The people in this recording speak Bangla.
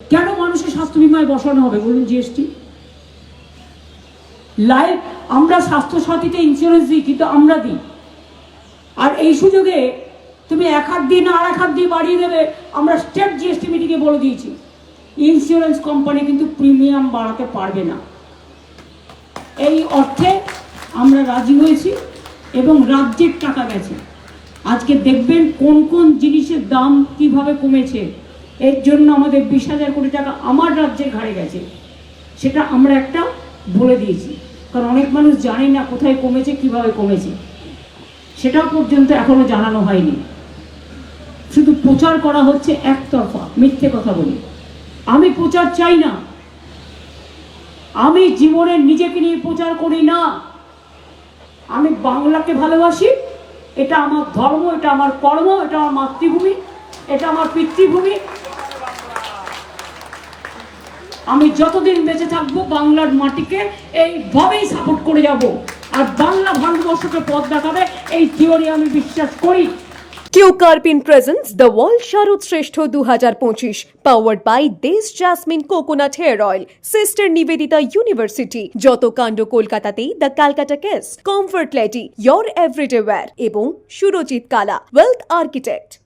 কেন মানুষের স্বাস্থ্য বিমায় বসানো হবে বলুন জিএসটি লাইফ আমরা স্বাস্থ্য সাথীতে ইন্স্যুরেন্স দিই, কিন্তু আমরা দিই। আর এই সুযোগে তুমি এক হাত দিয়ে না আর এক হাত দিয়ে বাড়িয়ে দেবে, আমরা স্টেট জিএসটি মিটিংয়ে বলে দিয়েছি। ইন্স্যুরেন্স কোম্পানি কিন্তু প্রিমিয়াম বাড়াতে পারবে না। এই অর্থে আমরা রাজি হয়েছি এবং রাজ্যের টাকা গেছে। আজকে দেখবেন কোন কোন জিনিসের দাম কীভাবে কমেছে। এর জন্য আমাদের বিশ হাজার কোটি টাকা আমার রাজ্যের ঘাড়ে গেছে। সেটা আমরা একটা বলে দিয়েছি। কারণ অনেক মানুষ জানে না কোথায় কমেছে, কীভাবে কমেছে। সেটাও পর্যন্ত এখনও জানানো হয়নি। শুধু প্রচার করা হচ্ছে একতরফা, মিথ্যে কথা বলে। আমি প্রচার চাই না। আমি জীবনে নিজেকে নিয়ে প্রচার করি না। আমি বাংলাকে ভালোবাসি। এটা আমার ধর্ম, এটা আমার কর্ম, এটা আমার মাতৃভূমি, এটা আমার পিতৃভূমি। আমি যতদিন বেঁচে থাকব, বাংলার মাটিকে এইভাবেই সাপোর্ট করে যাব। আর বাংলা ভারতবর্ষকে পথ দেখাবে, এই থিওরি আমি বিশ্বাস করি। Keo Karpin presents the world Sharad Shreshtho দু হাজার পঁচিশ পাওয়ার্ড বাই দেশ jasmine coconut hair oil sister Nivedita university যত কাণ্ড কলকাতাতেই the Calcutta case comfort lady your everyday wear এবং সুরজিৎ কালা ওয়েলথ আর্কিটেক্ট